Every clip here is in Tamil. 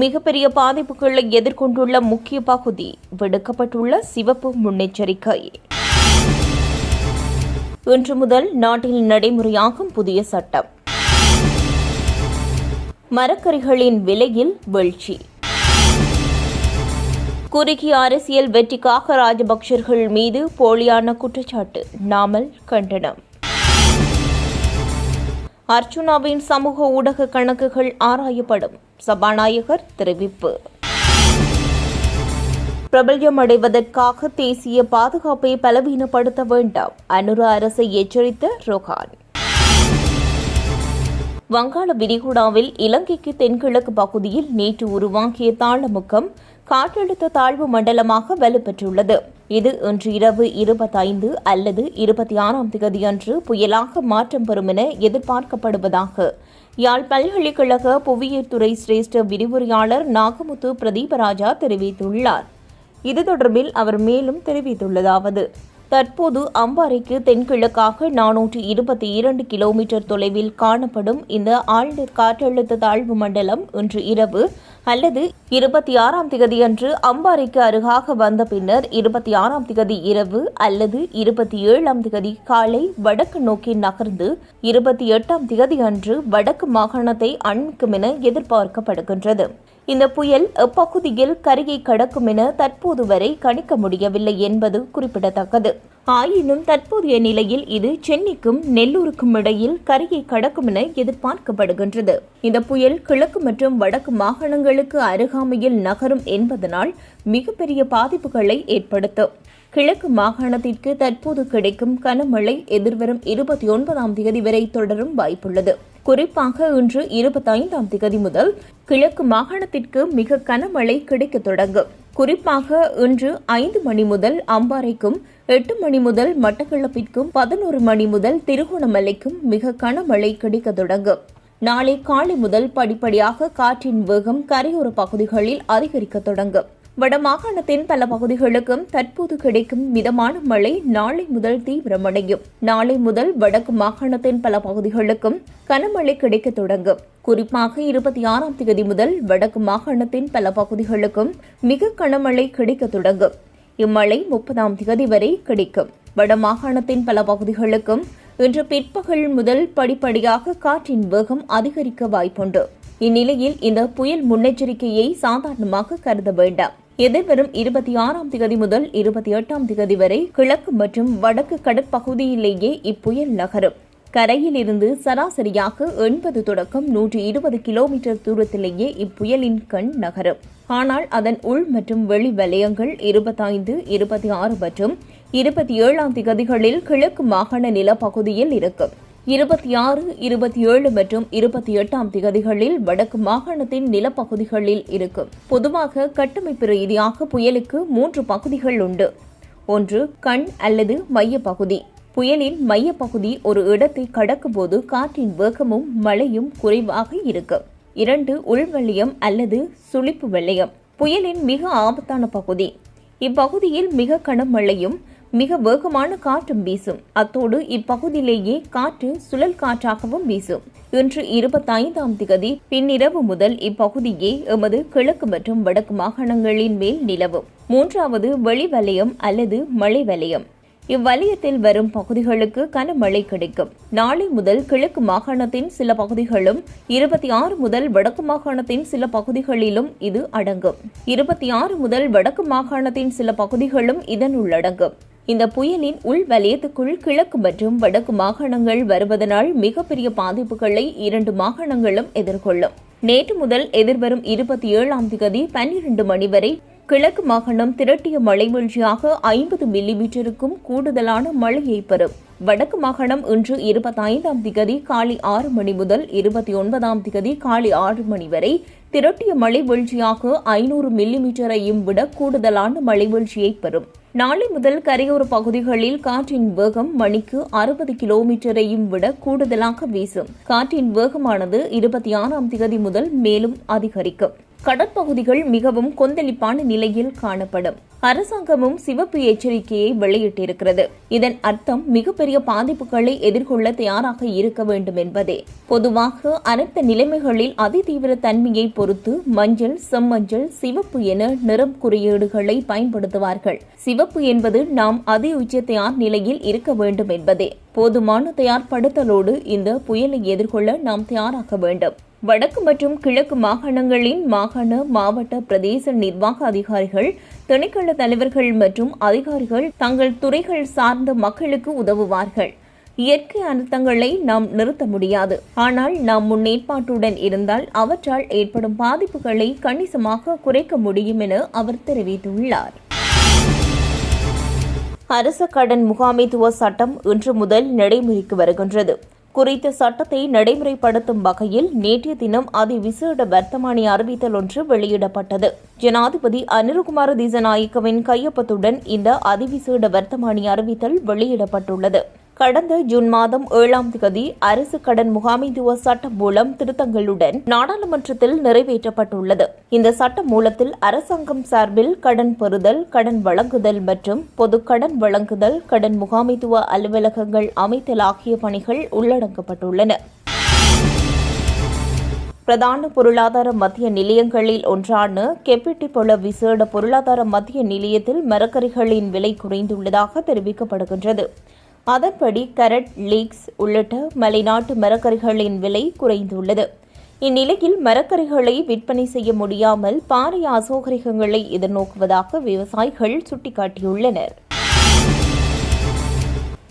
மிகப்பெரிய பாதிப்புகளை எதிர்கொண்டுள்ள முக்கிய பகுதி விடுக்கப்பட்டுள்ள சிவப்பு முன்னெச்சரிக்கை. இன்று முதல் நாட்டில் நடைமுறையாகும் புதிய சட்டம். மரக்கறிகளின் விலையில் வீழ்ச்சி. குறுகிய அரசியல் வெற்றிக்காக ராஜபக்சர்கள் மீது போலியான குற்றச்சாட்டு நாமல் கண்டனம். அர்ச்சுனாவின் சமூக ஊடக கணக்குகள் ஆராயப்படும். சபாநாயகர் தெரிவிப்பு. பிரபல்யம் அடைவதற்காக தேசிய பாதுகாப்பை பலவீனப்படுத்த வேண்டாம். அனுர அரசை எச்சரித்த ரோஹான். வங்காள விரிகுடாவில் இலங்கைக்கு தென்கிழக்கு பகுதியில் நேற்று உருவாகிய தாளமுக்கம் காற்றழுத்த தாழ்வு மண்டலமாக வலுப்பெற்றுள்ளது. இது இன்று இரவு இருபத்தைந்து அல்லது இருபத்தி ஆறாம் தேதியன்று புயலாக மாற்றம் பெறும் என எதிர்பார்க்கப்படுவதாக. யாழ் பல்கலைக்கழக புவியியல் துறை சிரேஷ்ட விரிவுரையாளர் நாகமுத்து பிரதீபராஜா தெரிவித்துள்ளார். இது தொடர்பில் அவர் மேலும் தெரிவித்துள்ளதாவது. தற்போது அம்பாறைக்கு தென்கிழக்காக நானூற்று இருபத்தி இரண்டு கிலோமீட்டர் தொலைவில் காணப்படும் இந்த ஆழ்ந்த காற்றழுத்த தாழ்வு மண்டலம் இன்று இரவு அல்லது இருபத்தி ஆறாம் திகதியன்று அம்பாறைக்கு அருகாக வந்த பின்னர் இருபத்தி ஆறாம் திகதி இரவு அல்லது இருபத்தி ஏழாம் திகதி காலை வடக்கு நோக்கி நகர்ந்து இருபத்தி எட்டாம் திகதி அன்று வடக்கு மாகாணத்தை அண்மிக்கும் என எதிர்பார்க்கப்படுகின்றது. இந்த புயல் எப்பகுதியில் கரையை கடக்கும் என தற்போது வரை கணிக்க முடியவில்லை என்பது குறிப்பிடத்தக்கது. ஆயினும் தற்போதைய நிலையில் இது சென்னைக்கும் நெல்லூருக்கும் இடையில் கரையை கடக்கும் என எதிர்பார்க்கப்படுகின்றது. இந்த புயல் கிழக்கு மற்றும் வடக்கு மாகாணங்களுக்கு அருகாமையில் நகரும் என்பதனால் மிகப்பெரிய பாதிப்புகளை ஏற்படுத்தும். கிழக்கு மாகாணத்திற்கு தற்போது கிடைக்கும் கனமழை எதிர்வரும் இருபத்தி ஒன்பதாம் தேதி வரை தொடரும் வாய்ப்புள்ளது. குறிப்பாக இன்று இருபத்தைந்தாம் தேதி முதல் கிழக்கு மாகாணத்திற்கு மிக கனமழை கிடைக்க தொடங்கும். குறிப்பாக இன்று ஐந்து மணி முதல் அம்பாறைக்கும் எட்டு மணி முதல் மட்டக்களப்பிற்கும் பதினோரு மணி முதல் திருகோணமலைக்கும் மிக கனமழை கிடைக்க தொடங்கும். நாளை காலை முதல் படிப்படியாக காற்றின் வேகம் கரையோர பகுதிகளில் அதிகரிக்க தொடங்கும். வடமாகாணத்தின் பல பகுதிகளுக்கும் தற்போது கிடைக்கும் மிதமான மழை நாளை முதல் தீவிரமடையும். நாளை முதல் வடக்கு மாகாணத்தின் பல பகுதிகளுக்கும் கனமழை கிடைக்க தொடங்கும். குறிப்பாக இருபத்தி ஆறாம் தேதி முதல் வடக்கு மாகாணத்தின் பல பகுதிகளுக்கும் மிக கனமழை கிடைக்க தொடங்கும். இம்மழை முப்பதாம் தேதி வரை கிடைக்கும். வடமாகாணத்தின் பல பகுதிகளுக்கும் இன்று பிற்பகல் முதல் படிப்படியாக காற்றின் வேகம் அதிகரிக்க வாய்ப்புண்டு. இந்நிலையில் இந்த புயல் முன்னெச்சரிக்கையை சாதாரணமாக கருத வேண்டாம். எதிர்வரும் இருபத்தி ஆறாம் திகதி முதல் இருபத்தி எட்டாம் திகதி வரை கிழக்கு மற்றும் வடக்கு கடற்பகுதியிலேயே இப்புயல் நகரும். கரையில் இருந்து சராசரியாக எண்பது தொடக்கம் நூற்றி இருபது கிலோமீட்டர் தூரத்திலேயே இப்புயலின் கண் நகரும். ஆனால் அதன் உள் மற்றும் வெளி வலயங்கள் இருபத்தைந்து இருபத்தி ஆறு மற்றும் இருபத்தி ஏழாம் திகதிகளில் கிழக்கு மாகாண நிலப்பகுதியில் இருக்கும். இருபத்தி ஆறு இருபத்தி ஏழு மற்றும் இருபத்தி எட்டாம் திகதிகளில் வடக்கு மாகாணத்தின் நிலப்பகுதிகளில் இருக்கும் பொதுவாக கட்டமைப்பு ரீதியாக புயலுக்கு மூன்று பகுதிகள் உண்டு. ஒன்று கண் அல்லது மையப்பகுதி. புயலின் மையப்பகுதி ஒரு இடத்தை கடக்கும்போது காற்றின் வேகமும் மழையும் குறைவாக இருக்கும் இரண்டு உள்வெள்ளியம் அல்லது சுழிப்பு வெள்ளையம். புயலின் மிக ஆபத்தான பகுதி. இப்பகுதியில் மிக கனமழையும் மிக வேகமான காற்றும் வீசும். அத்தோடு இப்பகுதியிலேயே காற்று சுழல் காற்றாகவும் வீசும். இன்று இருபத்தைந்தாம் திகதி பின்னிரவு முதல் இப்பகுதியே எமது கிழக்கு மற்றும் வடக்கு மாகாணங்களின் மேல் நிலவும். மூன்றாவது வெளிவலயம் அல்லது மழை வலயம். இவ்வலயத்தில் வரும் பகுதிகளுக்கு கனமழை கிடைக்கும். நாளை முதல் கிழக்கு மாகாணத்தின் சில பகுதிகளும் இருபத்தி ஆறு முதல் வடக்கு மாகாணத்தின் சில பகுதிகளிலும் இது அடங்கும். இருபத்தி ஆறு முதல் வடக்கு மாகாணத்தின் சில பகுதிகளும் இதன் உள்ளடங்கும் இந்த புயலின் உள் வலயத்துக்குள் கிழக்கு மற்றும் வடக்கு மாகாணங்கள் வருவதனால் மிகப்பெரிய பாதிப்புகளை இரண்டு மாகாணங்களும் எதிர்கொள்ளும். நேற்று முதல் எதிர்வரும் இருபத்தி ஏழாம் தேதி பன்னிரண்டு மணி வரை கிழக்கு மாகாணம் திரட்டிய மழை வீழ்ச்சியாக ஐம்பது மில்லிமீட்டருக்கும் கூடுதலான மழையை பெறும். வடக்கு மாகாணம் இன்று இருபத்தைந்தாம் திகதி காலை ஆறு மணி முதல் இருபத்தி ஒன்பதாம் திகதி காலை ஆறு மணி வரை திரட்டிய மழை வீழ்ச்சியாக ஐநூறு மில்லிமீட்டரையும் விட கூடுதலான மழை வீழ்ச்சியை பெறும். நாளை முதல் கரையோர பகுதிகளில் காற்றின் வேகம் மணிக்கு அறுபது கிலோமீட்டரையும் விட கூடுதலாக வீசும். காற்றின் வேகமானது இருபத்தி ஆறாம் திகதி முதல் மேலும் அதிகரிக்கும். கடற்பகுதிகள் மிகவும் கொந்தளிப்பான நிலையில் காணப்படும். அரசாங்கமும் சிவப்பு எச்சரிக்கையை வெளியிட்டிருக்கிறது. இதன் அர்த்தம் மிகப்பெரிய பாதிப்புகளை எதிர்கொள்ள தயாராக இருக்க வேண்டும் என்பதே. பொதுவாக அனைத்து நிலைமைகளில் அதிதீவிர தன்மையை பொறுத்து மஞ்சள் செம்மஞ்சள் சிவப்பு என நிறம் குறியீடுகளை பயன்படுத்துவார்கள். சிவப்பு என்பது நாம் அதி உச்ச தயார் நிலையில் இருக்க வேண்டும் என்பதே. போதுமான தயார்படுத்தலோடு இந்த புயலை எதிர்கொள்ள நாம் தயாராக வேண்டும். வடக்கு மற்றும் கிழக்கு மாகாணங்களின் மாகாண மாவட்ட பிரதேச நிர்வாக அதிகாரிகள் திணைக்கள தலைவர்கள் மற்றும் அதிகாரிகள் தங்கள் துறைகள் சார்ந்த மக்களுக்கு உதவுவார்கள். இயற்கை அனர்த்தங்களை நாம் நிறுத்த முடியாது. ஆனால் நாம் முன்னேற்பாட்டுடன் இருந்தால் அவற்றால் ஏற்படும் பாதிப்புகளை கணிசமாக குறைக்க முடியும் என அவர் தெரிவித்துள்ளார். அரச கடன் முகாமைத்துவ சட்டம் இன்று முதல் நடைமுறைக்கு வருகின்றது. குறித்த சட்டத்தை நடைமுறைப்படுத்தும் வகையில் நேற்றைய தினம் அதிவிசேட வர்த்தமானி அறிவித்தல் ஒன்று வெளியிடப்பட்டது. ஜனாதிபதி அனிருகுமார தீசநாயக்கவின் கையொப்பத்துடன் இந்த அதிவிசேட வர்த்தமானி அறிவித்தல் வெளியிடப்பட்டுள்ளது. கடந்த ஜூன் மாதம் ஏழாம் தேதி அரசு கடன் முகாமைத்துவ சட்டம் மூலம் திருத்தங்களுடன் நாடாளுமன்றத்தில் நிறைவேற்றப்பட்டுள்ளது. இந்த சட்ட மூலத்தில் அரசாங்கம் சார்பில் கடன் பெறுதல் கடன் வழங்குதல் மற்றும் பொது கடன் வழங்குதல் கடன் முகாமைத்துவ அலுவலகங்கள் அமைத்தல் ஆகிய பணிகள் உள்ளடங்கப்பட்டுள்ளன பிரதான பொருளாதார மத்திய நிலையங்களில் ஒன்றான கெப்பிட்டிபொல விசேட பொருளாதார மத்திய நிலையத்தில் மரக்கறிகளின் விலை குறைந்துள்ளதாக தெரிவிக்கப்படுகின்றது. அதன்படி கரட் லீக்ஸ் உள்ளிட்ட மலைநாட்டு மரக்கறிகளின் விலை குறைந்துள்ளது. இந்நிலையில் மரக்கறிகளை விற்பனை செய்ய முடியாமல் பாரிய அசௌகரியங்களை எதிர்நோக்குவதாக விவசாயிகள் சுட்டிக்காட்டியுள்ளனர்.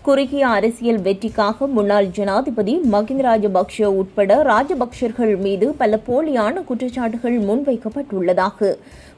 குறுகிய அரசியல் வெற்றிக்காக முன்னாள் ஜனாதிபதி மகிந்த ராஜபக்ஷ உட்பட ராஜபக்சர்கள் மீது பல போலியான குற்றச்சாட்டுகள் முன்வைக்கப்பட்டுள்ளதாக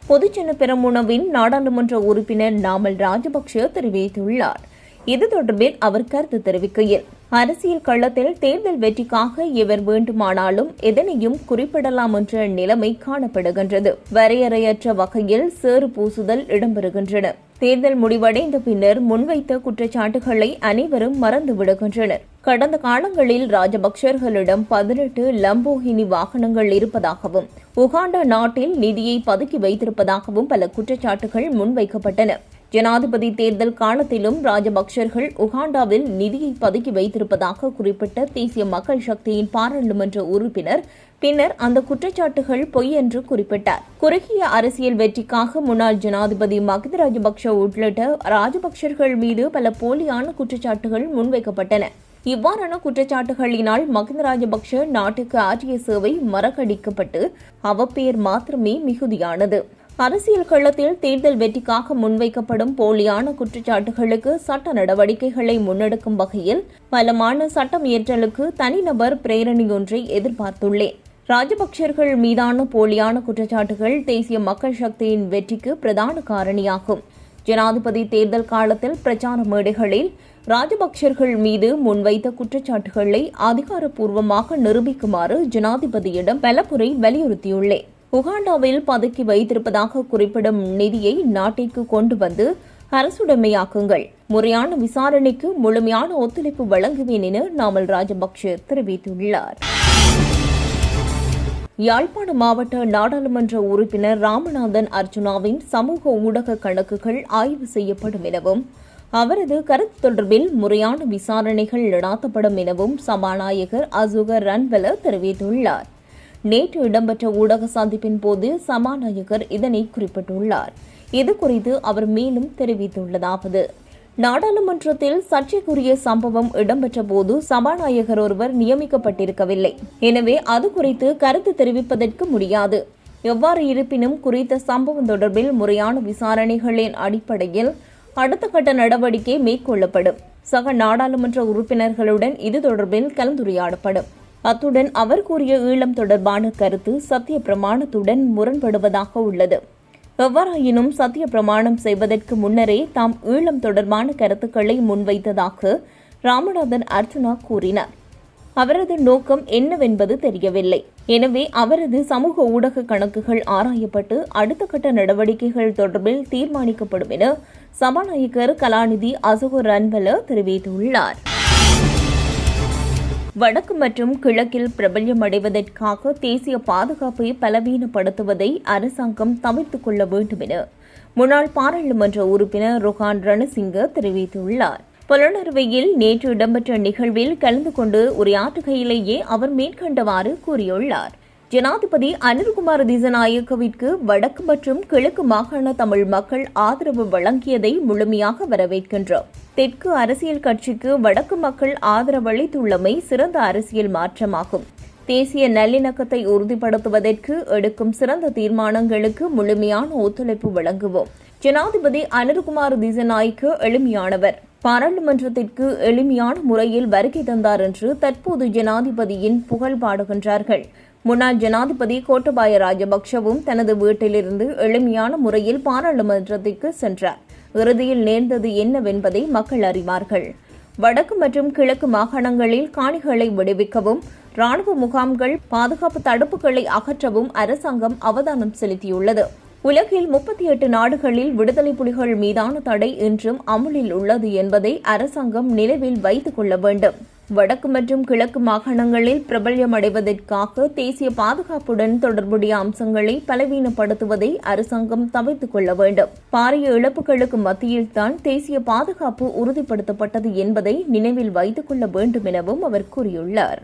பொதுஜன பெரமுனவின் நாடாளுமன்ற உறுப்பினர் நாமல் ராஜபக்ஷ தெரிவித்துள்ளார். இது தொடர்பில் அவர் கருத்து தெரிவிக்கையில் அரசியல் களத்தில் தேர்தல் வெற்றிக்காக இவர் வேண்டுமானாலும் எதனையும் குறிப்பிடலாம் என்ற நிலைமை காணப்படுகின்றது. வரையறையற்ற வகையில் சேறு பூசுதல் இடம்பெறுகின்றன. தேர்தல் முடிவடைந்த பின்னர் முன்வைத்த குற்றச்சாட்டுகளை அனைவரும் மறந்து விடுகின்றனர். கடந்த காலங்களில் ராஜபக்சர்களிடம் பதினெட்டு லம்போகினி வாகனங்கள் இருப்பதாகவும் உகாண்டா நாட்டில் நிதியை பதுக்கி வைத்திருப்பதாகவும் பல குற்றச்சாட்டுகள் முன்வைக்கப்பட்டன. ஜனாதிபதி தேர்தல் காலத்திலும் ராஜபக்சர்கள் உகாண்டாவில் நிதியை பதுக்கி வைத்திருப்பதாக குறிப்பிட்ட தேசிய மக்கள் சக்தியின் பாராளுமன்ற உறுப்பினர் பின்னர் அந்த குற்றச்சாட்டுகள் பொய் என்று குறிப்பிட்டார். குறுகிய அரசியல் வெற்றிக்காக முன்னாள் ஜனாதிபதி மகித ராஜபக்ஷ உள்ளிட்ட ராஜபக்சர்கள் மீது பல போலியான குற்றச்சாட்டுகள் முன்வைக்கப்பட்டன. இவ்வாறான குற்றச்சாட்டுகளினால் மகிந்த ராஜபக்ஷ நாட்டுக்கு ஆற்றிய சேவை மறக்கடிக்கப்பட்டு அவப்பெயர் மாத்திரமே மிகுதியானது. அரசியல் களத்தில் தேர்தல் வெற்றிக்காக முன்வைக்கப்படும் போலியான குற்றச்சாட்டுகளுக்கு சட்ட நடவடிக்கைகளை முன்னெடுக்கும் வகையில் பலமான சட்டம் இயற்றலுக்கு தனிநபர் பிரேரணையொன்றை எதிர்பார்த்துள்ளேன். ராஜபக்சர்கள் மீதான போலியான குற்றச்சாட்டுகள் தேசிய மக்கள் சக்தியின் வெற்றிக்கு பிரதான காரணியாகும். ஜனாதிபதி தேர்தல் காலத்தில் பிரச்சார மேடைகளில் ராஜபக்சர்கள் மீது முன்வைத்த குற்றச்சாட்டுகளை அதிகாரப்பூர்வமாக நிரூபிக்குமாறு ஜனாதிபதியிடம் பலமுறை வலியுறுத்தியுள்ளேன். உகாண்டாவில் பதுக்கி வைத்திருப்பதாக குறிப்பிடும் நிதியை நாட்டிற்கு கொண்டு வந்து அரசுடைமையாக்குங்கள். முறையான விசாரணைக்கு முழுமையான ஒத்துழைப்பு வழங்குவேன் என நாமல் ராஜபக்ஷ தெரிவித்துள்ளார். யாழ்ப்பாண மாவட்ட நாடாளுமன்ற உறுப்பினர் ராமநாதன் அர்ஜுனாவின் சமூக ஊடக கணக்குகள் ஆய்வு செய்யப்படும் எனவும் அவரது கருத்து தொடர்பில் முறையான விசாரணைகள் நடாத்தப்படும் எனவும் சபாநாயகர் அசுகர் ரன்வெல தெரிவித்துள்ளார். நேற்று இடம்பெற்ற ஊடக சந்திப்பின் போது சபாநாயகர் இதனை குறிப்பிட்டுள்ளார். இது குறித்து அவர் மேலும் தெரிவித்துள்ளதாவது. நாடாளுமன்றத்தில் சர்ச்சைக்குரிய சம்பவம் இடம்பெற்ற போது சபாநாயகர் ஒருவர் நியமிக்கப்பட்டிருக்கவில்லை. எனவே அது குறித்து கருத்து தெரிவிப்பதற்கு முடியாது. எவ்வாறு இருப்பினும் குறித்த சம்பவம் தொடர்பில் முறையான விசாரணைகளின் அடிப்படையில் அடுத்த கட்ட நடவடிக்கை மேற்கொள்ளப்படும். சக நாடாளுமன்ற உறுப்பினர்களுடன் இது தொடர்பில் கலந்துரையாடப்படும். அத்துடன் அவர் கூறிய ஈழம் தொடர்பான கருத்து சத்திய பிரமாணத்துடன் முரண்படுவதாக உள்ளது. எவ்வாறாயினும் சத்திய பிரமாணம் செய்வதற்கு முன்னரே தாம் ஈழம் தொடர்பான கருத்துக்களை முன்வைத்ததாக ராமநாதன் அர்ஜுனா கூறினார். அவரது நோக்கம் என்னவென்பது தெரியவில்லை. எனவே அவரது சமூக ஊடக கணக்குகள் ஆராயப்பட்டு அடுத்த கட்ட நடவடிக்கைகள் தொடர்பில் தீர்மானிக்கப்படும் என சபாநாயகர் கலாநிதி அசோக ரன்வல தெரிவித்துள்ளார். வடக்கு மற்றும் கிழக்கில் பிரபல்யமடைவதற்காக தேசிய பாதுகாப்பை பலவீனப்படுத்துவதை அரசாங்கம் தவிர்த்துக் கொள்ள வேண்டும் என முன்னாள் பாராளுமன்ற உறுப்பினர் ருஹான் ரணசிங்க தெரிவித்துள்ளார். புலனறுவையில் நேற்று இடம்பெற்ற நிகழ்வில் கலந்து கொண்டு உரையாற்றுகையிலேயே அவர் மேற்கண்டவாறு கூறியுள்ளார். ஜனாதிபதி அனில்குமார் திசநாயக்கவிற்கு வடக்கு மற்றும் கிழக்கு மாகாண தமிழ் மக்கள் ஆதரவு வழங்கியதை முழுமையாக வரவேற்கின்றோம். தெற்கு அரசியல் கட்சிக்கு வடக்கு மக்கள் ஆதரவளித்துள்ளமை சிறந்த அரசியல் மாற்றமாகும். தேசிய நல்லிணக்கத்தை உறுதிப்படுத்துவதற்கு எடுக்கும் சிறந்த தீர்மானங்களுக்கு முழுமையான ஒத்துழைப்பு வழங்குவோம். ஜனாதிபதி அனில்குமார் திசநாய்க்கு எளிமையானவர். பாராளுமன்றத்திற்கு எளிமையான முறையில் வருகை தந்தார் என்று தற்போது ஜனாதிபதியின் புகழ் பாடுகின்றார்கள். முன்னாள் ஜனாதிபதி கோட்டபாய ராஜபக்ஷவும் தனது வீட்டிலிருந்து எளிமையான முறையில் பாராளுமன்றத்திற்கு சென்றார். இறுதியில் நேர்ந்தது என்னவென்பதை மக்கள் அறிவார்கள். வடக்கு மற்றும் கிழக்கு மாகாணங்களில் காணிகளை விடுவிக்கவும் ராணுவ முகாம்கள் பாதுகாப்பு தடுப்புகளை அகற்றவும் அரசாங்கம் அவதானம் செலுத்தியுள்ளது. உலகில் முப்பத்தி எட்டு நாடுகளில் விடுதலை புலிகள் மீதான தடை இன்றும் அமுலில் உள்ளது என்பதை அரசாங்கம் நிலவில் வைத்துக் கொள்ள வேண்டும். வடக்கு மற்றும் கிழக்கு மாகாணங்களில் பிரபல்யமடைவதற்காக தேசிய பாதுகாப்புடன் தொடர்புடைய அம்சங்களை பலவீனப்படுத்துவதை அரசாங்கம் தவிர்த்துக் கொள்ள வேண்டும். பாரிய இழப்புகளுக்கு மத்தியில்தான் தேசிய பாதுகாப்பு உறுதிப்படுத்தப்பட்டது என்பதை நினைவில் வைத்துக் கொள்ள வேண்டும் எனவும் அவர் கூறியுள்ளார்.